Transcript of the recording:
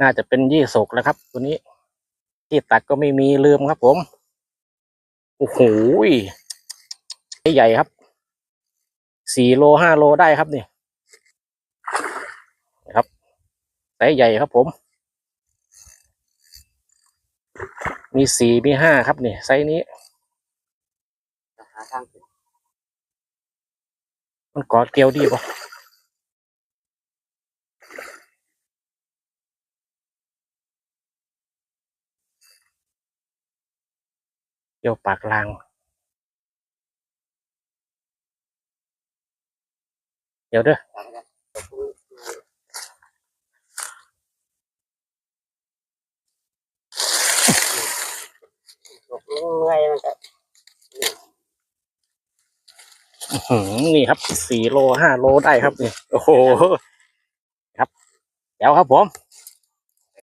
น่าจะเป็นยี่สกแล้วครับ ตัวนี้ ที่ตักก็ไม่มีลืมครับผม โอ้โหใหญ่ครับ สี่โลห้าโลได้ครับนี่นะครับไซส์ใหญ่ครับผม มีสี่มีห้าครับนี่ไซส์นี้มันกอดเกลียวดีป่ะ เกลียวปากลางเดี๋ยวเด้อตกลงเมื่อยมันก็อื้อหือนี่ครับสี่โลห้าโลได้ครับนี่โอ้โหครับเดี๋ยวครับผม